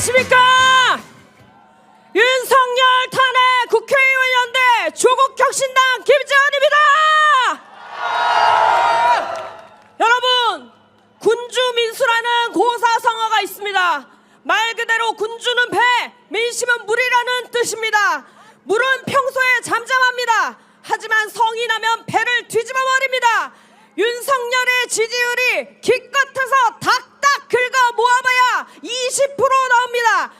안녕하십니까? 윤석열 탄핵 국회의원 연대 조국혁신당 김재원입니다. 여러분, 군주 민수라는 고사성어가 있습니다. 말 그대로 군주는 배, 민심은 물이라는 뜻입니다. 물은 평소에 잠잠합니다. 하지만 성이 나면 배를 뒤집어 버립니다. 윤석열의 지지율이 기껏해서 닥닥 긁어 모아봐야 20% 나옵니다.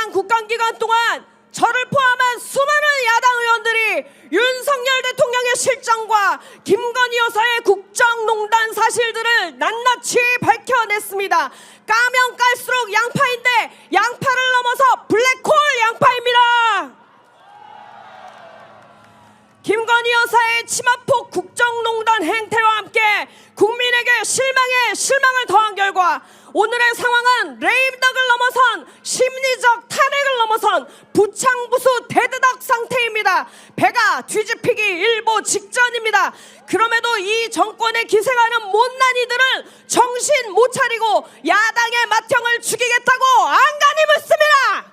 지난 국감기간 동안 저를 포함한 수많은 야당 의원들이 윤석열 대통령의 실정과 김건희 여사의 국정농단 사실들을 낱낱이 밝혀냈습니다. 까면 깔수록 양파인데 양파를 넘어서 블랙홀 양파입니다. 김건희 여사의 치마폭 국정농단 행태와 함께 국민에게 실망에 실망을 더한 결과 오늘의 상황은 레임덕을 넘어선 심리적 탄핵을 넘어선 부창부수 대드덕 상태입니다. 배가 뒤집히기 일보 직전입니다. 그럼에도 이 정권에 기생하는 못난 이들은 정신 못 차리고 야당의 맏형을 죽이겠다고 안간히 묻습니다.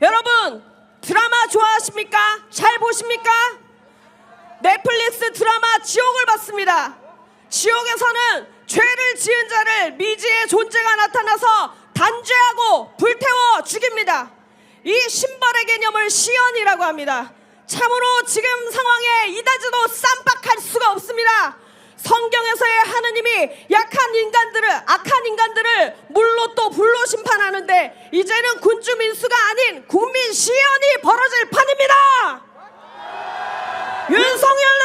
여러분 드라마 좋아하십니까? 잘 보십니까? 넷플릭스 드라마 지옥을 봤습니다. 지옥에서는 죄를 지은 자를 미지의 존재가 나타나서 단죄하고 불태워 죽입니다. 이 신발의 개념을 시연이라고 합니다. 참으로 지금 상황에 이다지도 쌈박할 수가 없습니다. 성경에서의 하느님이 약한 인간들을 악한 인간들을 물로 또 불로 심판하는데 이제는 군주 민수가 아닌 국민 시연이 벌어질 판입니다. 윤석열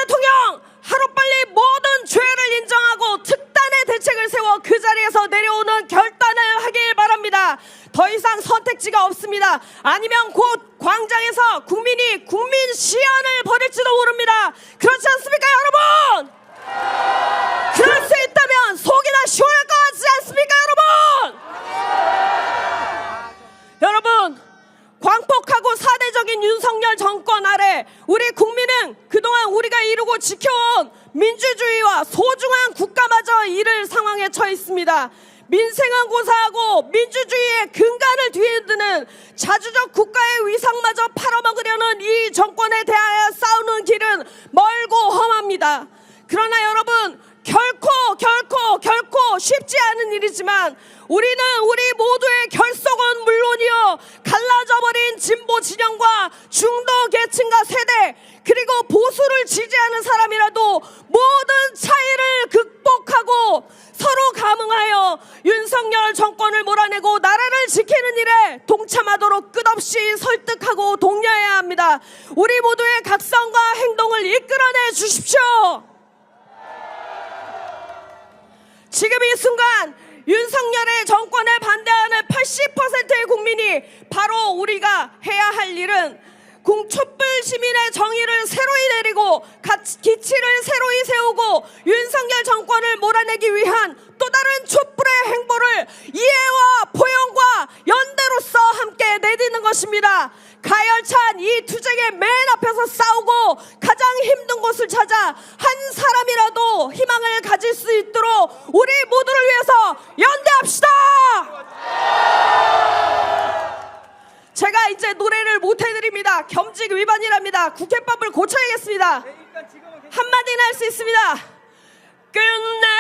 자리에서 내려오는 결단을 하길 바랍니다. 더 이상 선택지가 없습니다. 아니면 곧 광장에서 국민이 국민 시연을 벌일지도 모릅니다. 그렇지 않습니까, 여러분? 그럴 수 있다면 속이나 시원할 것 같지 않습니까, 여러분? 여러분, 광폭하고 사대적인 윤석열 정권 아래 우리 국민은 그동안 우리가 이루고 지켜온 민주주의와 소중한 상황에 처해 있습니다. 민생은 고사하고 민주주의의 근간을 뒤흔드는 자주적 국가의 위상마저 팔아먹으려는 이 정권에 대하여 싸우는 길은 멀고 험합니다. 그러나 여러분 결코 결코 결코 쉽지 않은 일이지만 우리는 우리 모두의 결속은 물론이요 갈라져버린 진보 진영과 중도 계층과 세대 그리고 보수를 지지하는 사람이라도 모든 차이를 극복하고 서로 감응하여 윤석열 정권을 몰아내고 나라를 지키는 일에 동참하도록 끝없이 설득하고 독려해야 합니다. 우리 모두의 각성과 행동을 이끌어내 주십시오. 지금 이 순간 윤석열의 정권에 반대하는 80%의 국민이 바로 우리가 해야 할 일은 공 촛불 시민의 정의를 새로이 내리고 새로이 세우고 정권을 몰아내기 위한 또 다른 촛불의 행보를 이해와 포용과 연대로서 함께 내딛는 것입니다. 가열찬 이 투쟁의 맨 앞에서 싸우고 가장 힘든 곳을 찾아 한 사람이라도 희망을 가질 수 있도록 우리 모두를 위해서 연대합시다! 제가 이제 노래를 못 해드립니다. 겸직 위반이랍니다. 국회법을 고쳐야겠습니다. 한마디는 할 수 있습니다. 끝내